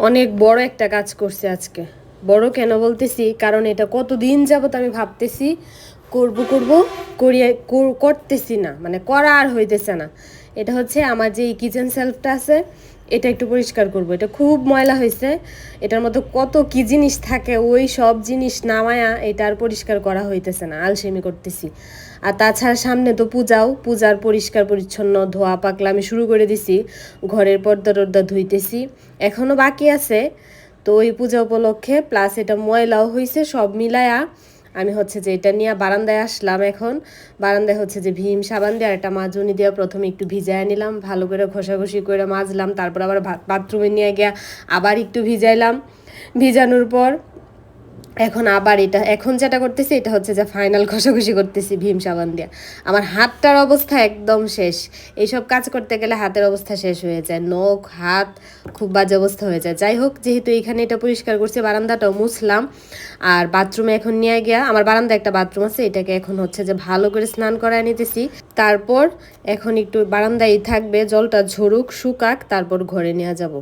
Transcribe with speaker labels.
Speaker 1: অনেক বড় একটা কাজ করছে আজকে। বড় কেন বলতেছি? কারণ এটা কত কতদিন যাবত আমি ভাবতেছি, করব করব, করিয়া করতেছি না। মানে করা আর হইতেছে না। এটা হচ্ছে আমার যে কিচেন সেলফটা আছে, এটা একটু পরিষ্কার করব। এটা খুব ময়লা হয়েছে, এটার মধ্যে কত কি জিনিস থাকে, ওই সব জিনিস নামায়া এটা আর পরিষ্কার করা হইতেছে না, আলসেমি করতেছি। আর তাছাড়া সামনে তো পূজাও, পূজার পরিষ্কার পরিচ্ছন্ন, ধোয়া পাকলা আমি শুরু করে দিছি, ঘরের পর্দা টর্দা ধুইতেছি এখনও বাকি আছে। তো ওই পূজা উপলক্ষে প্লাস এটা ময়লাও হয়েছে সব মিলায়া আমি হচ্ছে যে এটা নিয়ে বারান্দায় আসলাম এখন। বারান্দায় হচ্ছে যে ভীম সাবান দিয়ে আর একটা মাজুনি দিয়ে প্রথমে একটু ভিজায় নিলাম, ভালো করে ঘষাঘষি করে মাজলাম, তারপর আবার বাথরুমে নিয়ে গিয়ে আবার একটু ভিজাইলাম। ভিজানোর পর এখন আবার এটা, এখন যেটা করতেছি, এটা হচ্ছে যে ফাইনাল ঘষাঘষি করতেছি ভীম সাবান দিয়ে। আমার হাতটার অবস্থা একদম শেষ। এইসব কাজ করতে গেলে হাতের অবস্থা শেষ হয়ে যায়। নখ, হাত, খুব বাজে অবস্থা হয়ে যায়। যাই হোক, যেহেতু এইখানে এটা পরিষ্কার করছি, বারান্দাটাও মুছলাম। আর বাথরুমে এখন নিয়ে গিয়া, আমার বারান্দা একটা বাথরুম আছে, এটাকে এখন হচ্ছে যে ভালো করে স্নান করায় নিতেছি। তারপর এখন একটু বারান্দায় থাকবে, জলটা ঝরুক, শুকাক, তারপর ঘরে নিয়ে যাব।